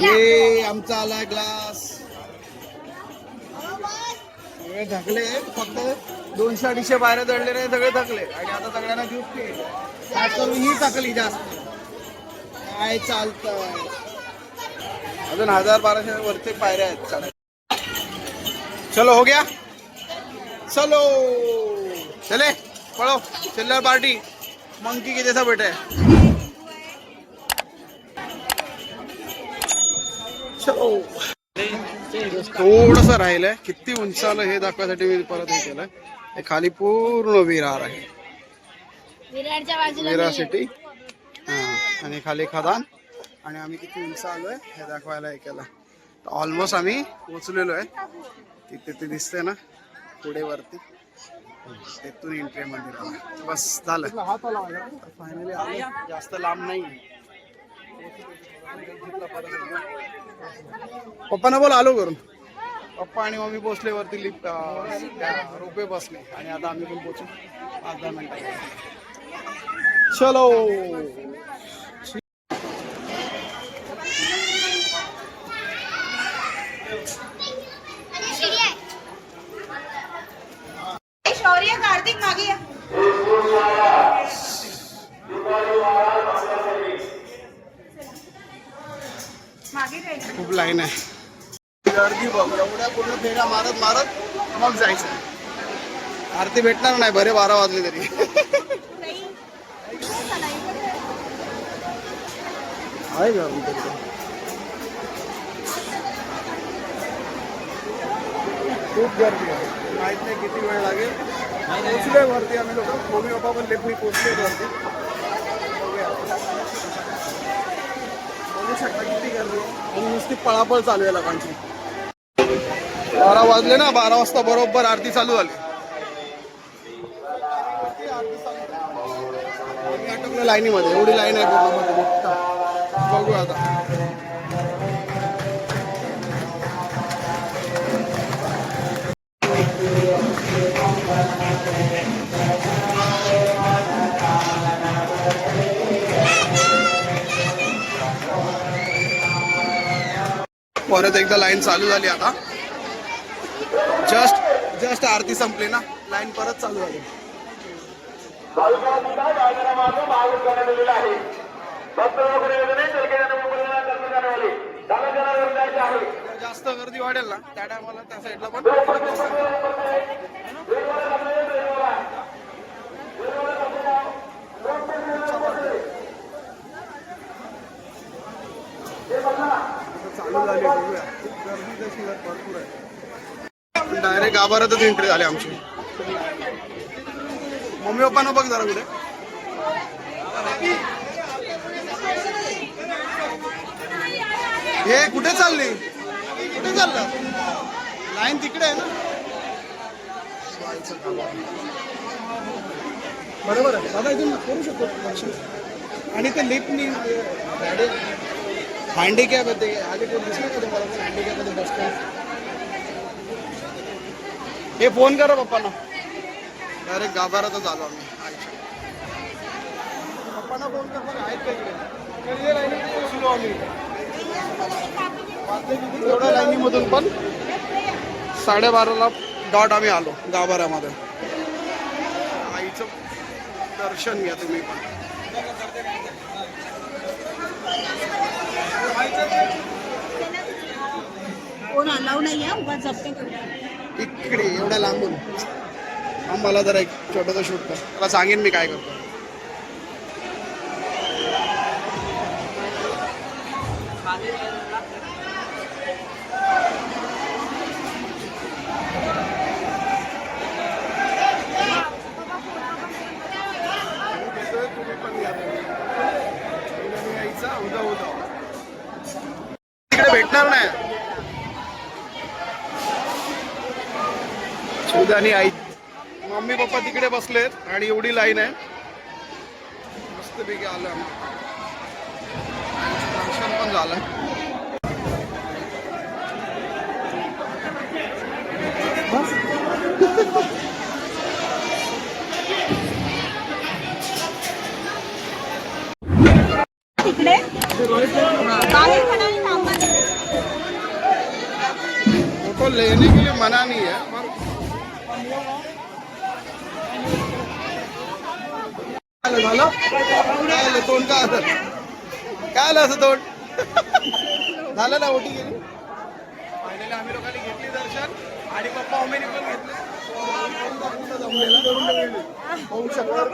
हे आमचा आला ग्लास. सगळे थकले फक्त दोनशे अडीचशे बाहेर चढले नाही सगळे थकले. आणि आता सगळ्यांना खास करून ही थकली जास्त. काय चालतं अजून हजार बाराशे वरचे पायऱ्या आहेत. चलो हो गया? चलो. चले पळो चिल्लर पार्टी. मंकी के जैसा चलो थोडस राहिलंय. किती उंच आलं हे दाखवायसाठी मी परत हे केलंय. हे खाली पूर्ण विरार आहे. विरार सिटी. हा आणि खाली खदान. आणि आम्ही किती उंच आलोय हे दाखवायला हे केलं. ऑलमोस्ट आम्ही पोचलेलो आहे. तिथे ते दिसते ना पुढे वरती. तिथून एंट्री मंदिराला बस झालं. फायनली जास्त लांब नाही पप्पांना बोल आलो करून पप्पा आणि मम्मी पोचले वरती लिफ्ट रोपे बसले. आणि आता आम्ही पण पोचू. पाच दहा मिनिटात चलो शौर्य कार्तिक मागे या मागे काय काही नाही. गर्दी बघ एवढ्या पूर्ण फेऱ्या मारत मारत मग जायचं. आरती भेटणार नाही बरे बारा वाजले तरी. आहे खूप गर्दी आहे. माहीत नाही किती वेळ लागेल. पोचलोय वरती आम्ही लोक. मम्मी पप्पा पण लेखणी पोचले वरती बघूया. बघू शकता किती गर्दी आणि नुसती पळापळ चालू आहे लोकांची. बारा वाजले ना बारा वाजता बरोबर आरती चालू झाली. आम्ही अटकलो लाईनीमध्ये एवढी लाईन आहे पूर्ण बघू आता. परत एकदा लाईन चालू झाली आता. जस्ट जस्ट आरती संपली ना. लाईन परत चालू झाली. जास्त गर्दी वाढेल ना त्या टायमाला त्या साईडला पण. चालू झाली बघूया गर्दी भरपूर आहे डायरेक्ट गाभारातच एंट्री झाली आमची. मम्मी पप्पांना बघ जरा कुठे हे कुठे चालली? कुठे चाललं? लाईन तिकडे आहे ना? बरोबर आहे. दादा इथून करू शकतो? आणि ते लिफ्टनी हँडिकॅप आहे ते आधी कोण दिसलं का तुम्हाला हँडिकॅपमध्ये बसतो हे फोन करा पप्पांना डायरेक्ट गाभारातच आलो आम्ही. पप्पांना फोन कर आहेत पोहोचलो आम्ही लाईनीमधून पण साडेबाराला डॉट आम्ही आलो गाभाऱ्यामध्ये आईचं दर्शन घ्या तुम्ही पण कोण अलाव नाही आहे उगाच जपते इकडे एवढ्या लांबून. आम्हाला जरा एक छोटंसं शूट कर. त्याला सांगेन मी काय करतो. सुधानी आई मम्मी पप्पा तिकडे बसलेत आणि एवढी लाईन आहे मस्तपैकी आलं. दर्शन पण झालं तिकडे बाहेर. लेने के लिए मना नहीं है पर काय आलं तोंड काय आलं? काय आलं असं तोंड? झालं ना ओटी गेली? फायनली आम्ही लोकांनी घेतली दर्शन आणि पप्पा मम्मीने पण घेतले. होऊ शकतो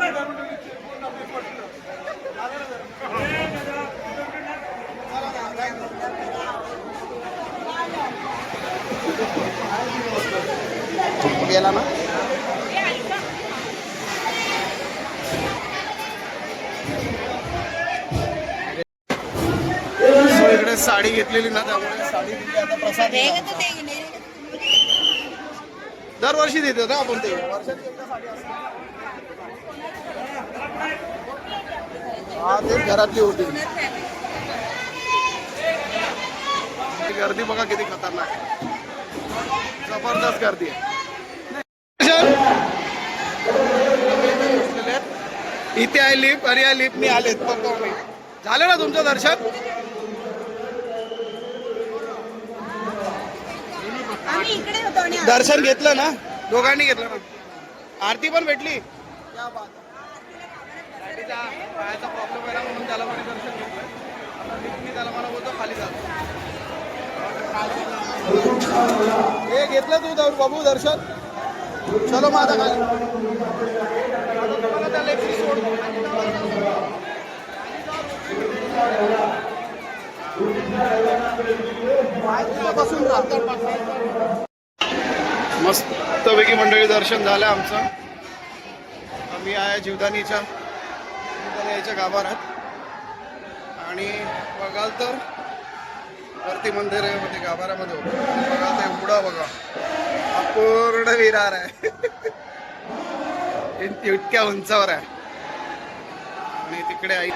गेला ना? साडी घेतलेली ना त्यामुळे साडी दिली आता प्रसाद दिला. दरवर्षी देतो ना आपण ते. वर्षाची एकदा साडी असते. हा ते घरातली होती. गर्दी बघा किती खतरनाक. जबरदस्त गर्दी आहे. इथे आहे लिफ्ट अरे लिफ्ट मी आलेत. मी झालं ना तुमचं दर्शन आम्ही इकडे होतो आणि दर्शन घेतलं ना? दोघांनी घेतलं ना? आरती पण भेटली. क्या बात. आहे. गाडीचा पायाचा प्रॉब्लेम आहे ना म्हणून त्याला म्हणे दर्शन घेतलं आता लिफ्टनी त्याला मला बोलतो खाली जातो हे घेतलं तू जाऊन बाबू दर्शन? चलो माझा खाली. मस्तपैकी मंडळी दर्शन झालं आमचं. आम्ही आहे जीवदानीच्या जीवदानीच्या गाभारात आणि बघाल तर वरती मंदिर आहे मध्ये गाभाऱ्यामध्ये बघा आणि बघाल तर एवढा बघा. हा पूर्ण विरार आहे. इतक्या उंचावर आहे. आणि तिकडे आई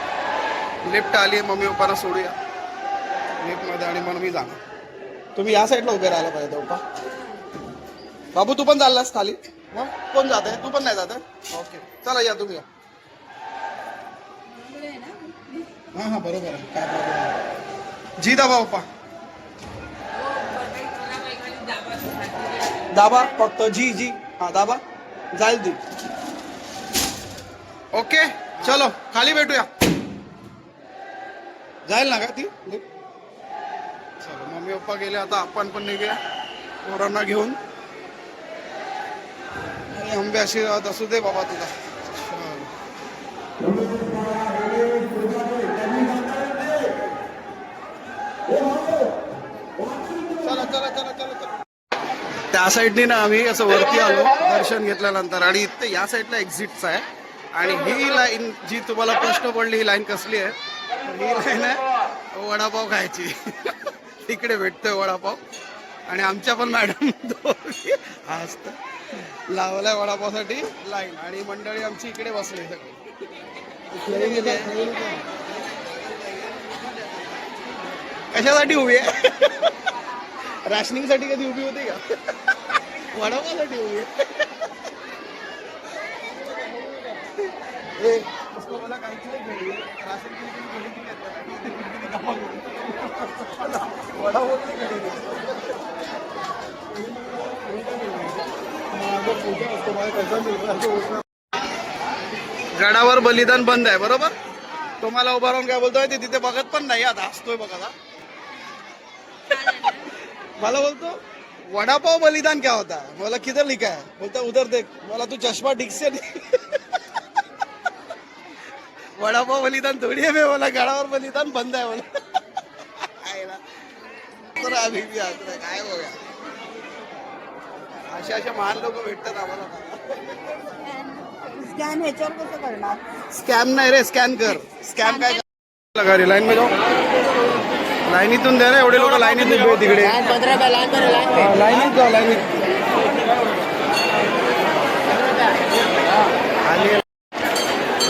लिफ्ट आली आहे मम्मी पप्पाला सोडूया. लिफ्टमध्ये आणि मग मी जाणार. तुम्ही या साईडला उभे राहायला पाहिजे पप्पा बाबू तू पण चाललास खाली. मग? कोण जात आहे तू पण नाही जात आहे ओके. चला या तुम्ही. या हां हां बरोबर आहे. काय प्रॉब्लेम नाही. जी दाबा पप्पा दाबा फक्त जी जी. हां दाबा. जाईल ती. ओके चलो खाली भेटूया. जाईल ना का ती? मम्मी पप्पा गेले आता आपण पण निघूया पोरांना घेऊन. आणि आंबे आशीर्वाद असू दे बाबा तुला. चला चला चला चला चला. त्या साईडने ना आम्ही असं वरती आलो दर्शन घेतल्यानंतर. आणि इथे या साईडला एक्झिटचा आहे. आणि ही लाईन जी तुम्हाला प्रश्न पडली ही लाईन कसली आहे? ही लाईन आहे वडापाव खायची. इकडे भेटतोय वडापाव. आणि आमच्या पण मॅडम दोघी असतं. लावलाय वडापावसाठी लाईन आणि मंडळी आमची इकडे बसली सगळी. कशासाठी उभी आहे? राशनिंगसाठी कधी उभी होती का? वडापावसाठी उभी आहे. काहीच मला गडावर बलिदान बंद आहे बरोबर? तुम्हाला उभा राहून काय बोलतोय? ते तिथे बघत पण नाही आता हसतोय बघा मला बोलतो वडापाव बलिदान क्या होता? मला किधर लिखा है? बोलता उधर देख मला तू चष्मा ठीक से वडापाव बलिदान थोडी आहे मला गडावर बलिदान बंद आहे मला तर आम्ही बी हसतोय. काय बघा. अशा अशा महान लोक भेटतात आम्हाला. स्कॅन ह्याच्यावर कसं करणार? स्कॅम नाही रे स्कॅन कर. स्कॅम काय लगा रे लाईन मध्ये लाईनीतून दे ना एवढे लोक लाईनीत उभे तिकडे. हा, लाईनीत जाऊ लाईनीत. आली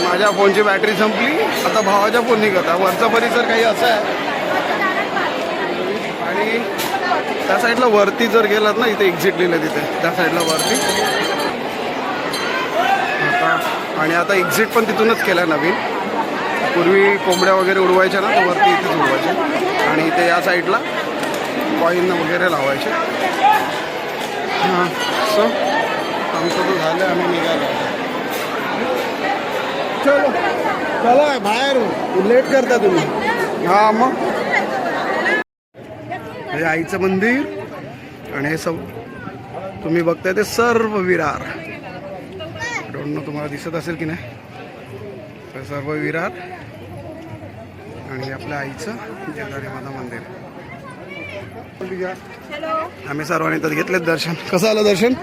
माझ्या फोनची बॅटरी संपली. आता भावाच्या फोन निघत. वरचा परिसर काही असा आहे आणि त्या साईडला वरती जर गेलात ना इथे एक्झिट लिहिलं तिथे. त्या साईडला वरती. आता आणि आता एक्झिट पण तिथूनच केलं नवीन. पूर्वी कोंबड्या वगैरे उडवायच्या ना तर वरती इथेच उडवायचे. आणि इथे या साईडला कॉईन वगैरे लावायचे. हां सो आमचं तर झालं आम्ही निघालो. चलो चला बाहेर. लेट करता तुम्ही. हां मग. हे आईचं मंदिर. आणि हे सब तुम्ही बघताय ते सर्व विरार. डोंट नो तुम्हाला दिसत असेल की नाही. हे सर्व विरार. आणि आपल्या आईचं माता मंदिर. आम्ही सर्वांनी तर घेतलेत दर्शन. कसं आलं दर्शन?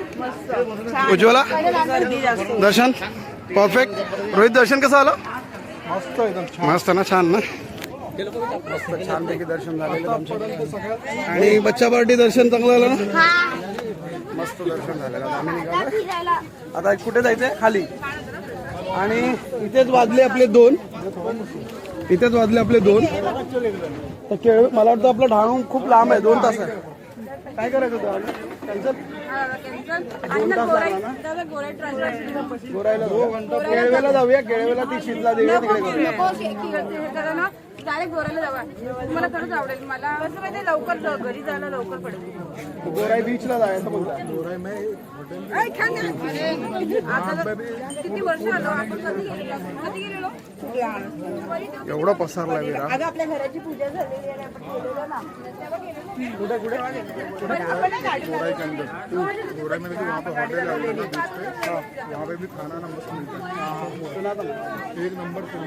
उज्ज्वला? दर्शन? परफेक्ट रोहित दर्शन कसं आलं? मस्त एकदम मस्त ना छान ना. मस्त छानपैकी दर्शन झालेलं आमचं आणि बच्चा पार्टी दर्शन चांगलं आलं ना मस्त दर्शन झालेलं आता आम्ही निघालो फिरायला आता कुठे जायचंय खाली आणि इथेच वाजले आपले दोन इथेच वाजले आपले दोन तर केळ मला वाटतं आपलं ढाणू खूप लांब आहे दोन तास आहे काय करायचं होतं कॅन्सल झाला गोरायला. केळवेला जाऊया केळवेला ती शिजला देऊया तिकडे डायरेक्ट गोऱ्याला जावा. मला खरंच आवडेल. मला कसं माहिती लवकर जा, घरी जायला लवकर पडेल. गोराई बीचला जायचं ऐ, आहे. आता किती वर्ष आलो. आपण कधी गेलेलो कधी गेलेलो? एवढा पसारला विरा. अगं आपल्या घराची पूजा झालेली आहे आपण गेलेलो ना. कुठे कुठे? आपण ना गाडी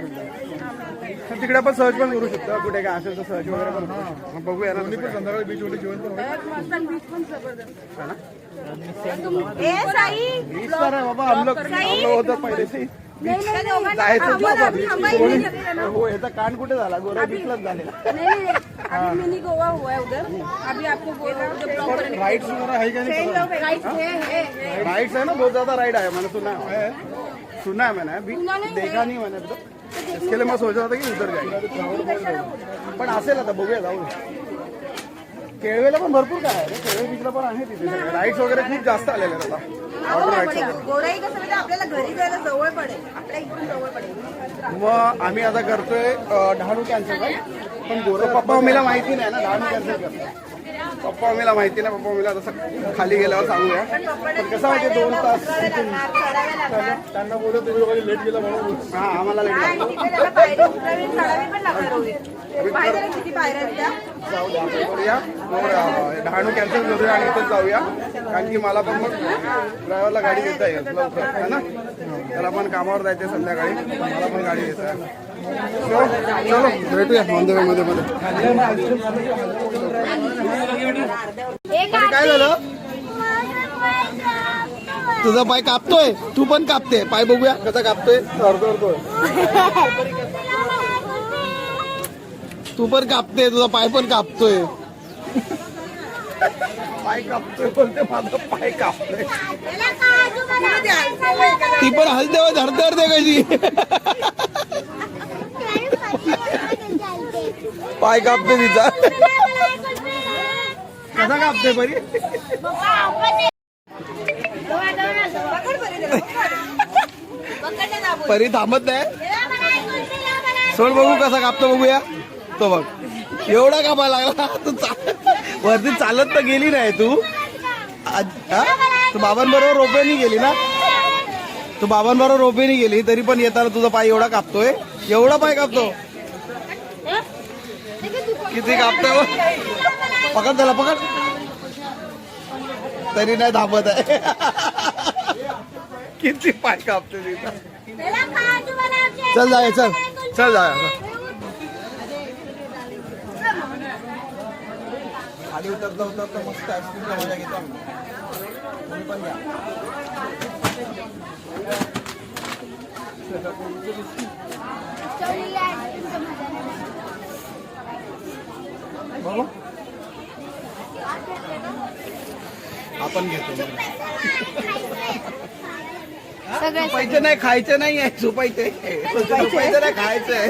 तर तिकडे आपण सर्च पण करू शकतो. कुठे काय असेल तर सर्च वगैरे पण बघूया ना संध्याकाळी बीच मध्ये जेवण साई. बीच आहे बाबा हम लोग हम लोग होतं पहिले से हो याचा कान कुठे झाला? गोरा बीचलाच झालेला. मिनी गोवा हुआ है उधर अभी आपको गोवा उधर ब्लॉक करने राइड्स वगैरह है क्या नहीं राइट है है है राइड्स है ना? बहुत ज्यादा राइड है मैंने सुना है. सुना है मैंने अभी देखा नहीं मैंने इसके लिए मैं सोच रहा था की उधर पण असेल आता बघूया जाऊ केळवेला पण भरपूर काय आहे रे. केळवे बीचला पण आहे तिथे राईड्स वगैरे खूप जास्त आलेले आहेत आता. वॉटर राईड्स वगैरे. गोराई कसं म्हणजे आपल्याला घरी जायला जवळ पडेल. आपल्या इथून जवळ पडेल. मग आम्ही आता करतोय अं, डहाणू कॅन्सल पण गोरं पप्पा मम्मीला माहिती नाही ना डहाणू कॅन्सल करतो पप्पा मम्मीला माहिती नाही पप्पा मम्मीला तसं खाली गेल्यावर सांगूया. पण कसं माहिती दोन तास त्यांना बोलत तुम्ही लेट गेला म्हणून हा आम्हाला लेट करूया. मग, डहाणू कॅन्सल करूया आणि इथेच जाऊया. कारण की मला पण मग ड्रायव्हरला गाडी देता येईल. लवकर है ना? त्याला पण कामावर जायचं संध्याकाळी. मला पण गाडी देता येईल. चलो भेटूया वे मध्ये. काय झालं तुझा पाय कापतोय तू पण कापते. पाय बघूया कसा कापतोय. अर्धवरतोय तू पण कापते तुझा पाय पण कापतोय. पाय कापतोय बोलते माझा पाय कापतोय. ती पण हलते व धरते धरते कशी. पाय कापते तिचा. कसा कापते बरी परी? थांबत नाही. सोड बघू कसा कापतो बघूया. तो बघ. एवढा कापा लागला. तू वरती चालत तर गेली नाही तू? तू बाबांबरोबर रोपेनी गेली ना? तू बाबांबरोबर रोपेनी गेली तरी पण येताना तुझा पाय एवढा कापतोय. एवढा पाय कापतो. किती कापतोय? बघ. पकड त्याला पकड. तरी नाही थांबत आहे. किती पाय कापते चल जाय चल. चल जाय. खाली उतरता उतरता मस्त आईस्क्रीमचा मजा घेतो तुम्ही पण घ्या बघू. आपण घेतो. पैसे नाही खायचे नाही आहे झोपायचे झोपायचे नाही खायचं आहे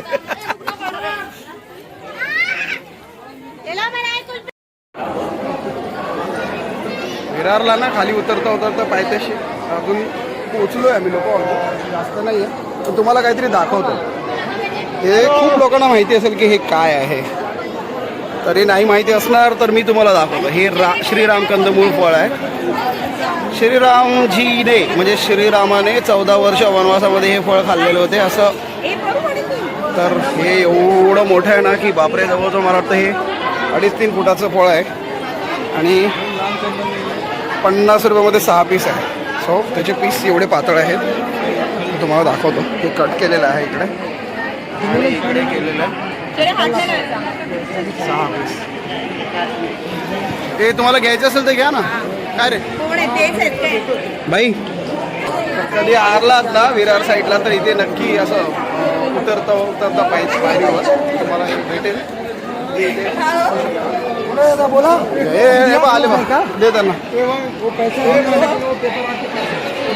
विरारला ना खाली उतरता उतरता पायथ्याशी अजून पोचलोय आम्ही लोक जास्त नाही आहे पण तुम्हाला काहीतरी दाखवतो. हे खूप लोकांना माहिती असेल की हे काय आहे. तरी नाही माहिती असणार तर मी तुम्हाला दाखवतो. हे रा श्रीराम कंदमूळ फळ आहे. श्रीरामजीने म्हणजे श्रीरामाने चौदा वर्ष वनवासामध्ये हे फळ खाल्लेले होते. असं तर हे एवढं मोठं आहे ना की बापरे जवळजवळ मला वाटतं हे अडीच तीन फुटाचं फळ आहे. आणि पन्नास रुपयामध्ये सहा पीस आहे. सो त्याचे पीस एवढे पातळ आहेत. तुम्हाला दाखवतो. हे कट केलेलं आहे इकडे. इकडे केलेलं आहे. सहा पीस ते तुम्हाला घ्यायचं असेल तर घ्या ना. काय रे? कोण आहे? तेच आहेत काय? बाई कधी आरलात ना विरार साईडला तर इथे नक्की असं उतरता उतरता पाहिजे पायरीवर तुम्हाला भेटेल. बोला हे आले बा. दे त्यांना.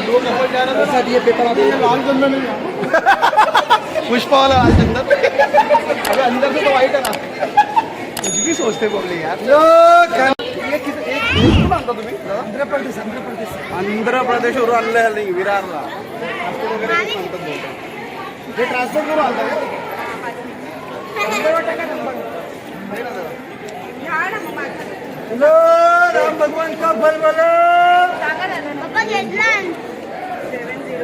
पुष्पावाला लाल चंदन अबे अंदर से तो वाईट है ना. कुछ भी सोचते बोलले यार. ये किती- एक- एक कुठून आणता तुम्ही? आंध्र प्रदेश आंध्र प्रदेश आंध्र प्रदेशवरून आणलं नाही विरारला. हे ट्रान्सफर. हॅलो राम भगवान का फल बोलो सांगा ना नंतर. पप्पा घेतला घेतला मला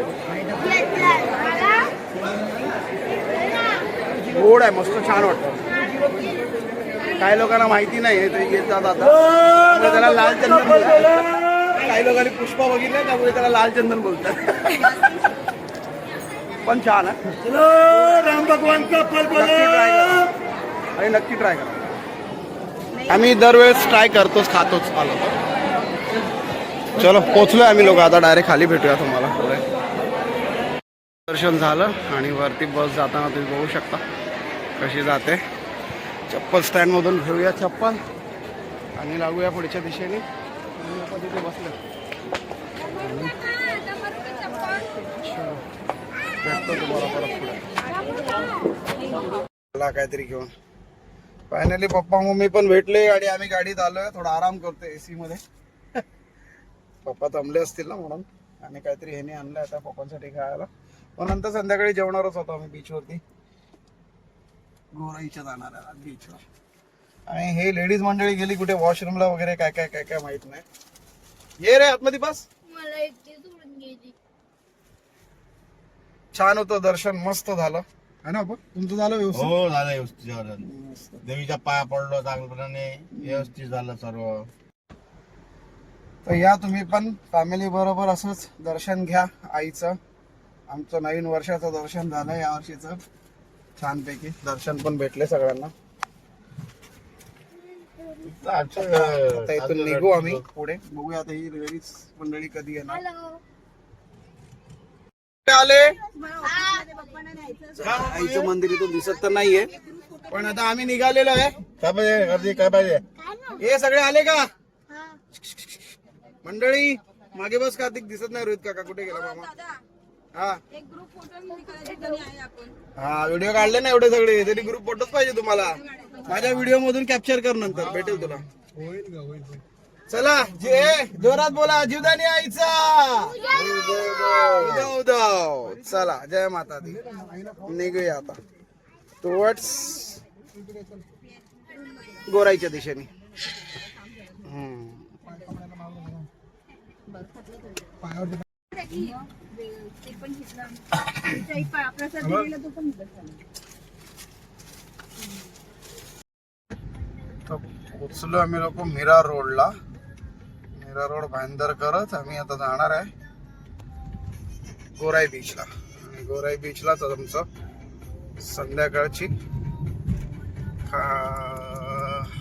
गोड आहे मस्त छान वाटतं. काही लोकांना माहिती नाही ते येतात आता. त्याला लाल चंदन बोलतात. काही लोकांनी पुष्पा बघितलं त्यामुळे त्याला लाल चंदन बोलतात. पण छान आहे. राम भगवान आणि नक्की ट्राय करा. आम्ही दरवेळेस ट्राय करतोच खातोच आलो. चलो पोचलोय आम्ही लोक. आता डायरेक्ट खाली भेटूया तुम्हाला. दर्शन झालं आणि वरती बस जाताना तुम्ही बघू शकता कशी जाते. चप्पल स्टँडमधून घेऊया चप्पल. आणि लागूया पुढच्या दिशेने. तिथे बसले. भेटतो तुम्हाला परत पुढे. मला काहीतरी घेऊन. फायनली पप्पा मम्मी पण भेटले आणि आम्ही गाडीत आलोय. थोडा आराम करतो एसी मध्ये. पप्पा थांबले असतील ना म्हणून. आणि काहीतरी ह्याने आणलं आता पप्पांसाठी खायला. मग नंतर संध्याकाळी जेवणारच होतो आम्ही बीचवरती गोराईच्या जाणार आहे बीचवर आणि हे लेडीज मंडळी गेली कुठे वॉशरूमला वगैरे काय काय काय काय माहीत नाही. ये रे आतमध्ये बस. मला गेली. छान होतं दर्शन मस्त झालं. है ना आपण तुमचं झालं व्यवस्थित? हो झालं व्यवस्थित झालं. देवीच्या पाया पडलो चांगल्याप्रमाणे. व्यवस्थित झालं सर्व. तर या तुम्ही पण फॅमिली बरोबर असंच दर्शन घ्या आईचं. आमचं नवीन वर्षाचं दर्शन झालं या वर्षीचं. छानपैकी दर्शन पण भेटले सगळ्यांना. आता इथून निघू आम्ही पुढे. बघूया आता ही लेडीज मंडळी कधी येणार. कुठे आले? आईचं मंदिर इथून दिसत तर नाहीये. पण आता आम्ही निघालेलो आहे. काय पाहिजे गर्दी काय पाहिजे? हे सगळे आले का? मंडळी मागे बस कार्तिक दिसत नाही रोहित काका. कुठे गेला मामा? दादा. हा. एक ग्रुप फोटो मध्ये करायचे आहे आपण. हा व्हिडिओ काढले ना एवढे सगळे. तरी ग्रुप फोटोच पाहिजे तुम्हाला. माझ्या व्हिडिओ मधून कॅप्चर कर नंतर. भेटेल तुला. चला जे जोरात बोला जीवदानी आईचा. उदव उदव. चला जय माता दी. निघूया आता. टुवर्ड्स गोराईच्या दिशेने. हम्म. ते पण घेतलं प्रसाद दिलेला तो पण तर पोचलो आम्ही लोक मीरा रोडला. मीरा रोड भाईंदर करत आम्ही आता जाणार आहे गोराई बीचला. आणि गोराई बीचलाच आमचं संध्याकाळची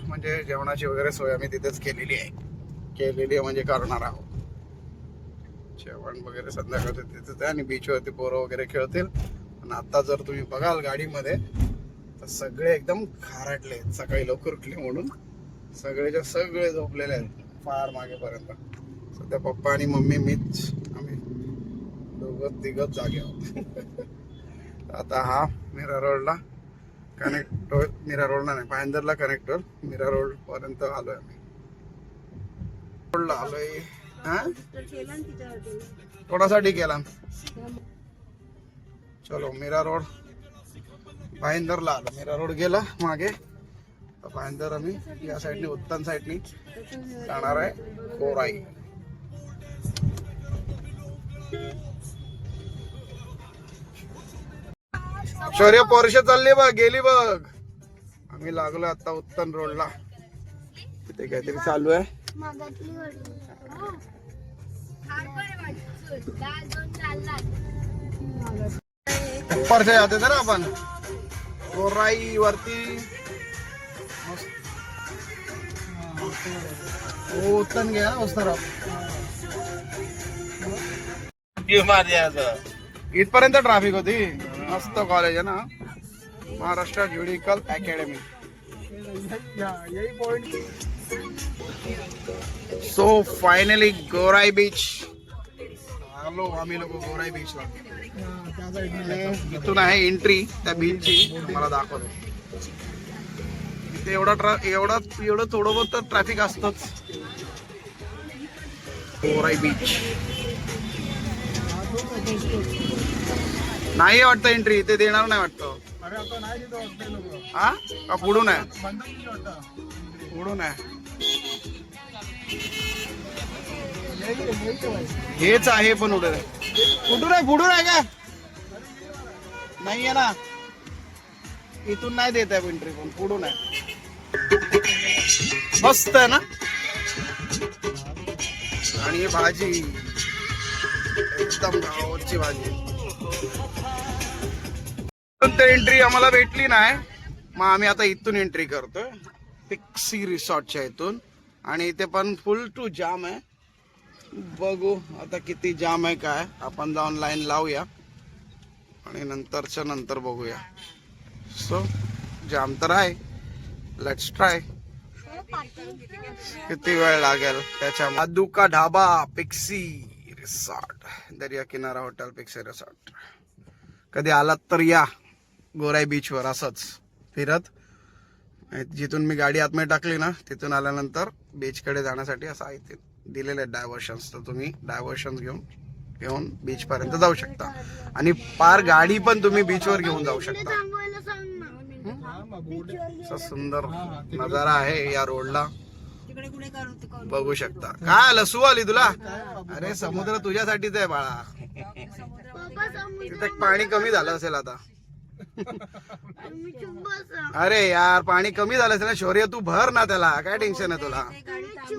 म्हणजे जेवणाची वगैरे सोय आम्ही तिथेच केलेली आहे. केलेली आहे म्हणजे करणार आहोत. जेवण वगैरे संध्याकाळचं तिथं आहे आणि बीचवरती पोरं वगैरे खेळतील. आणि आता जर तुम्ही बघाल गाडीमध्ये तर सगळे एकदम खाराटले आहेत. सकाळी लवकर उठले म्हणून. सगळेच्या सगळे झोपलेले आहेत. फार मागेपर्यंत सध्या पप्पा आणि मम्मी मीच आम्ही दोघं तिघच जागे आहोत. आता हा मीरा रोडला कनेक्ट मीरा रोडला नाही पायंदरला कनेक्ट होईल. मीरा रोडपर्यंत आलोय आम्ही. रोडला आलोय. हा? कोणासाठी केला? चलो मीरा रोड भाईंदरला आलो. मीरा रोड गेला मागे. भाईंदर आम्ही या साईडने उत्तम साईडनी जाणार आहे. कोराई. शौर्य पोरशे चालली बघ गेली बघ. आम्ही लागलो आता उत्तन रोडला तिथे काहीतरी चालू आहे. परसे जाते ना आपण गोराई वरती. हो उत्तन घ्या इथपर्यंत ट्रॅफिक होती मस्त कॉलेज आहे ना Maharashtra judicial academy so finally Gorai beach आलो आम्ही लोक गोराई बीचला आणि इथून आहे एंट्री त्या बीचची मला दाखवतो. इथे एवढा ट्रा एवढा एवढं थोडं बहुत ट्रॅफिक असतंच. गोराई बीच नाही वाटतं एंट्री इथे देणार नाही वाटतं. हा? का पुढून आहे? पुढून आहे. हेच आहे पण उडे कुठून आहे? पुढून आहे का? नाही आहे ना. इथून नाही देत आहे एंट्री पण. पुढून आहे. मस्त आहे ना? आणि ही भाजी. एकदम गावची भाजी. तर एंट्री आम्हाला भेटली नाही. मग आम्ही आता इथून एंट्री करतोय. पिक्सी रिसॉर्टच्या इथून. आणि इथे पण फुल टू जाम आहे. बघू आता किती जाम आहे काय. आपण जाऊन लाईन लावूया. आणि नंतरच्या नंतर बघूया. सो जाम तर आहे. लेट्स ट्राय किती वेळ लागेल त्याच्या मादुका ढाबा पिक्सी रिसॉर्ट दर्या किनारा हॉटेल पिक्सी रिसॉर्ट कधी आलात तर या. गोराई बीचवर असंच. फिरत जिथून मी गाडी आतमध्ये टाकली ना तिथून आल्यानंतर बीचकडे जाण्यासाठी असं आहे ते. दिलेले डायव्हर्शन्स तर तुम्ही डायव्हर्शन घेऊन घेऊन बीच पर्यंत जाऊ शकता. आणि पार गाडी पण तुम्ही बीचवर घेऊन जाऊ शकता. सुंदर नजारा आहे या रोडला. बघू शकता. काय आलं? सु आली तुला? अरे समुद्र तुझ्यासाठीच आहे बाळा. तिथे पाणी कमी झालं असेल आता. अरे यार पाणी कमी झालं असेल ना शौर्य तू भर ना त्याला. काय टेन्शन आहे तुला?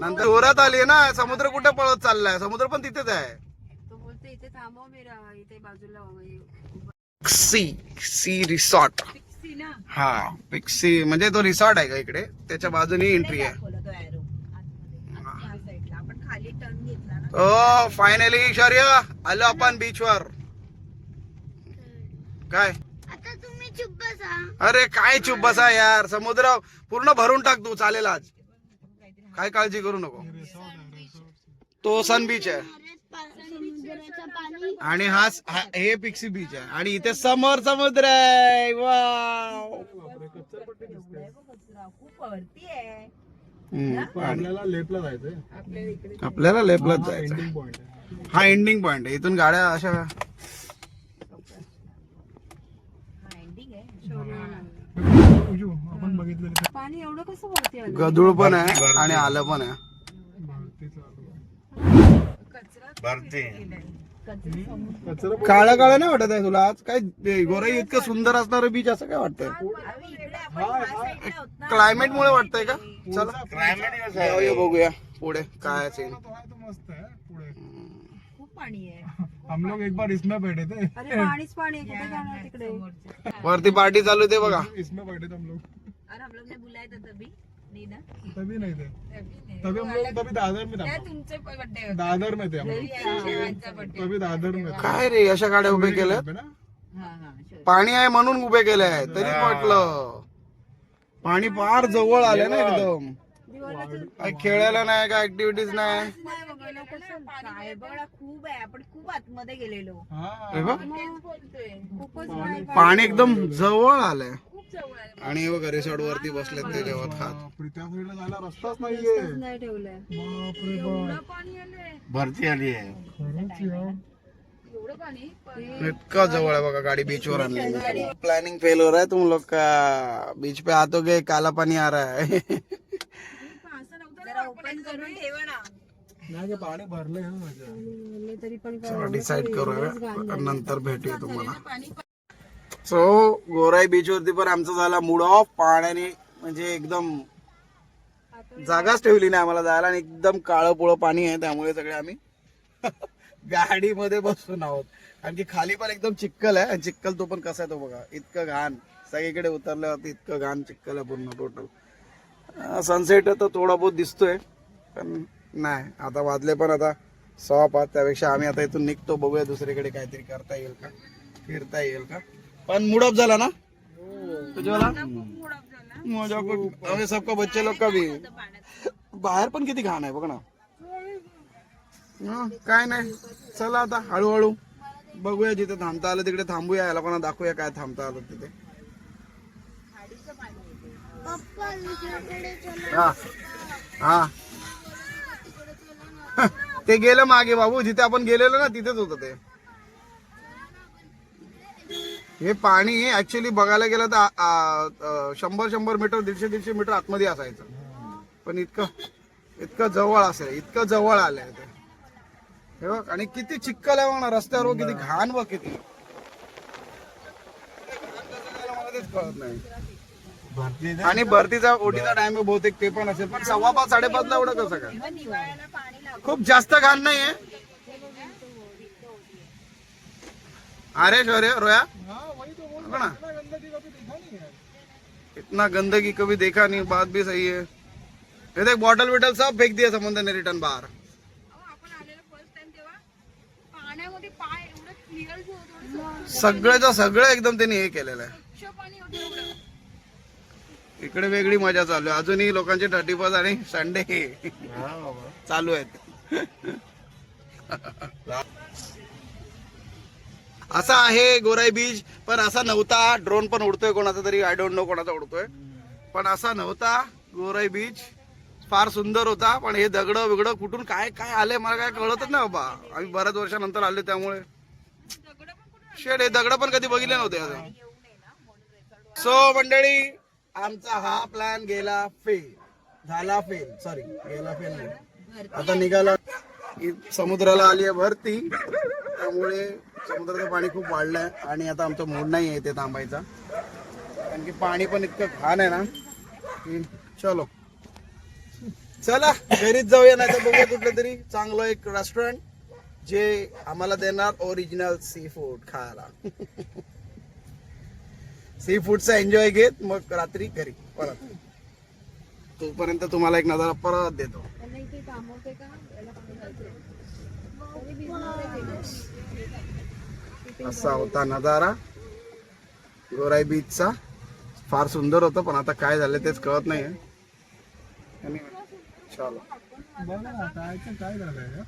नंतर जोरात आली ना समुद्र कुठे पळत चाललाय? समुद्र पण तिथेच आहे. तो बोलते इथे थांबव मेरा इथे बाजूला सी सी रिसॉर्ट ना? हा पिक्सी म्हणजे तो रिसॉर्ट आहे का इकडे? त्याच्या बाजूने एंट्री आहे. ओ फायनली शौर्य आलो आपण बीचवर काय आता तुम्ही चुप बसा अरे काय चुप बसा यार समुद्र पूर्ण भरून टाक तू चालेल आज. काय काळजी करू नको. तो सन बीच आहे. समुद्राचं पाणी आणि हा हा- पिक्सी बीच आहे. आणि इथे समोर समुद्र आहे. आणि आपल्याला लेपला इकडे आपल्याला लेपलाच जायचं हा एंडिंग पॉइंट आहे. इथून गाड्या अशा हा एंडिंग आहे उजू, आपण बघितलेलं ते पाणी एवढं कसं वरती आलं? गदूळ पण आहे आणि आलं पण आहे. भारतीचं आलं. कचरा भरती. कचरा काळं काळं नाही वाटत आहे तुला आज? काय ते गोराई इतकं सुंदर असणारं बीच असं काय वाटतंय? ना. क्लायमेट मुळे वाटतंय का? चला. क्लायमेट जाऊया बघूया. पुढे काय असेल. तो आहे तो मस्त आहे पुढे. खूप पाणी आहे. हम लोग एक बार इसमें बैठे थे। अरे पाणीच पाणी आहे कुठे जाणार तिकडे? वरती पार्टी चालू ते बघा. इसमें बैठे थे हम लोग। अरे हम लोग ने बुलाया था तभी नहीं ना? तभी नहीं थे। तभी नहीं। तभी हम लोग तभी दादर में था। तुमचे बर्थडे दादर में थे हम लोग। तभी दादर में थे। काय रे अशा गाड्या उभे केल्या पे ना? हा हा sure. पाणी आहे म्हणून उभे केले आहे तरी वाटलं पाणी फार जवळ आले ना एकदम. काय खेळायला नाही काय ऍक्टिव्हिटीज नाही. काय बघा खूप आहे आपण खूप आतमध्ये गेलेलो. हा. बघ तेच बोलतोय. खूपच नाही पाणी एकदम जवळ आलंय. खूप जवळ आहे आणि हे बघा रिसॉर्ट वरती बसलेत ते जेवत खात. बापरे, त्या साईडला जायला रस्ताच नाहीये. नाही ठेवलंय. बापरे एवढं पाणी आलंय. भरती आली आहे खरंच यार. एवढं पाणी इतका जवळ आहे बघा गाडी बीच वर आणली प्लॅनिंग फेल हो रहा है तुम लोग का? बीच पे आतोगे काला पानी आ रहा है. ओपन करून ठेवा ना. नाही पाणी भरलंय तरी पण डिसाईड करूया. नंतर भेटूया तुम्हाला. सो गोराई बीच वरती पण आमचा झाला मूड ऑफ पाण्याने म्हणजे एकदम जागाच ठेवली नाही आम्हाला जायला आणि एकदम काळं पोळं पाणी आहे त्यामुळे सगळे आम्ही गाडीमध्ये बसून आहोत. कारण की खाली पण एकदम चिक्कल आहे. आणि चिक्कल तो पण कसा आहे तो बघा. इतकं घाण. सगळीकडे उतरल्यावरती इतकं घाण चिक्कल आहे पूर्ण टोटल सनसेट तर थोडा बहुत दिसतोय पण नाही. आता वाजले पण आता सहा पाच त्यापेक्षा आम्ही आता इथून निघतो. बघूया दुसरीकडे काहीतरी करता येईल का फिरता येईल का. पण मूड ऑफ झाला ना? अरे सबका बच्चे लोक का भी बाहेर पण किती घाण आहे बघ ना. काय नाही. चला आता हळूहळू. बघूया जिथे थांबता आलं तिकडे थांबूया याला पण दाखवूया काय थांबता आलं तिथे. हा. हा. ते गेलं मागे बाबू जिथे आपण गेलेलो ना तिथेच होतं ते. हे पाणी ऍक्च्युली बघायला गेलं तर शंभर शंभर मीटर दीडशे दीडशे मीटर आतमध्ये असायचं. पण इतकं इतकं जवळ असेल इतकं जवळ आलंय ते. हे बघ आणि किती चिक्कल आहे बघ ना रस्त्यावर किती घाण बघ किती. मला तेच कळत नाही. आणि भरतीचा ओटीचा टाइम बहुतेक ते पण असेल. पण सव्वा पाच साडेपाच ला एवढं कसं काय? खूप जास्त घाण नाहीये. अरे शौर्य रोया ना. इतना गंदगी कभी देखा नहीं बात भी सही है. ये देख बॉटल विटल सब फेक दिया समुद्र ने रिटर्न बाहर. आपण आलेलो फर्स्ट टाइम तेव्हा पाण्यामध्ये पाय एवढं क्लिअर होतं सगळ्याचं सगळं एकदम त्यांनी हे केलेलं आहे स्वच्छ पाणी होतं एवढं इकडे वेगळी मजा चालू आहे. अजूनही लोकांचे थर्टी फर्स्ट आणि संडे चालू आहेत. असा आहे गोराई बीच पण असा नव्हता. ड्रोन पण उडतोय कोणाचा तरी. आय डोंट नो कोणाचा उडतोय. पण असा नव्हता गोराई बीच. फार सुंदर होता पण हे दगड बिगड कुठून काय काय आले मला काय कळतच नाही बाबा. आम्ही बऱ्याच वर्षानंतर आले त्यामुळे. शेड हे दगड पण कधी बघितले नव्हते सो मंडळी आमचा हा प्लॅन गेला फेल झाला फेल सॉरी गेला फेल नाही. आता निघाला समुद्राला आली आहे भरती. त्यामुळे समुद्राचं पाणी खूप वाढलंय आणि आता आमचा मूड नाही आहे इथे थांबायचा. कारण की पाणी पण इतकं घाण आहे ना की चलो. चला घरीच जाऊया नाही तर बघूया कुठलं तरी चांगलं एक रेस्टॉरंट जे आम्हाला देणार ओरिजिनल सी फूड खायला. सी फूडचा एन्जॉय घेत मग रात्री घरी परत. तोपर्यंत तुम्हाला एक नजारा परत देतो. असा होता नजारा. गोराई बीचचा फार सुंदर होतं पण आता काय झालं तेच कळत नाहीये. Anyway, चलो. बघ ना काय काय झालंय?